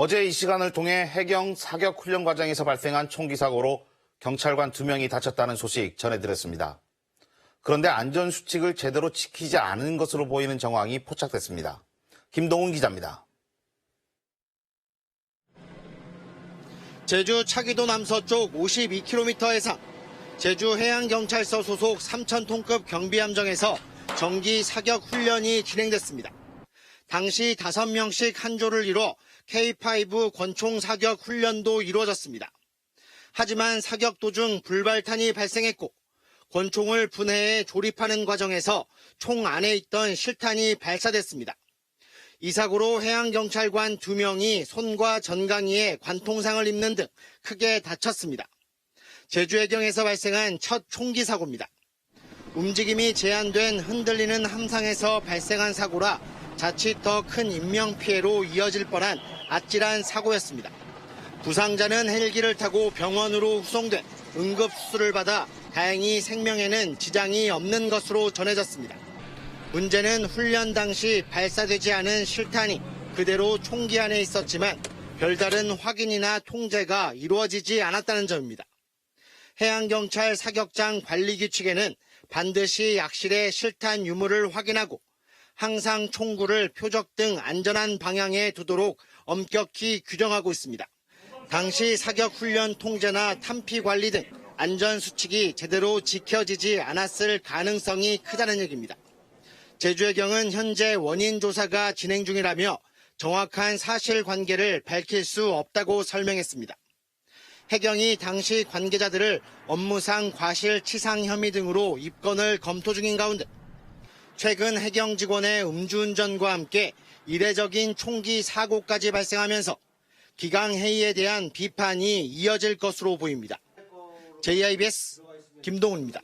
어제 이 시간을 통해 해경 사격 훈련 과정에서 발생한 총기 사고로 경찰관 두 명이 다쳤다는 소식 전해드렸습니다. 그런데 안전 수칙을 제대로 지키지 않은 것으로 보이는 정황이 포착됐습니다. 김동훈 기자입니다. 제주 차기도 남서쪽 52km 해상 제주 해양경찰서 소속 3,000톤급 경비함정에서 정기 사격 훈련이 진행됐습니다. 당시 5명씩 한 조를 이뤄 K5 권총 사격 훈련도 이루어졌습니다. 하지만 사격 도중 불발탄이 발생했고 권총을 분해해 조립하는 과정에서 총 안에 있던 실탄이 발사됐습니다. 이 사고로 해양경찰관 2명이 손과 전강이에 관통상을 입는 등 크게 다쳤습니다. 제주 해경에서 발생한 첫 총기 사고입니다. 움직임이 제한된 흔들리는 함상에서 발생한 사고라 자칫 더 큰 인명피해로 이어질 뻔한 아찔한 사고였습니다. 부상자는 헬기를 타고 병원으로 후송돼 응급수술을 받아 다행히 생명에는 지장이 없는 것으로 전해졌습니다. 문제는 훈련 당시 발사되지 않은 실탄이 그대로 총기 안에 있었지만 별다른 확인이나 통제가 이루어지지 않았다는 점입니다. 해양경찰 사격장 관리 규칙에는 반드시 약실의 실탄 유무를 확인하고 항상 총구를 표적 등 안전한 방향에 두도록 엄격히 규정하고 있습니다. 당시 사격 훈련 통제나 탐피 관리 등 안전 수칙이 제대로 지켜지지 않았을 가능성이 크다는 얘기입니다. 제주해경은 현재 원인 조사가 진행 중이라며 정확한 사실 관계를 밝힐 수 없다고 설명했습니다. 해경이 당시 관계자들을 업무상 과실치상 혐의 등으로 입건을 검토 중인 가운데 최근 해경 직원의 음주운전과 함께 이례적인 총기 사고까지 발생하면서 기강 회의에 대한 비판이 이어질 것으로 보입니다. JIBS 김동훈입니다.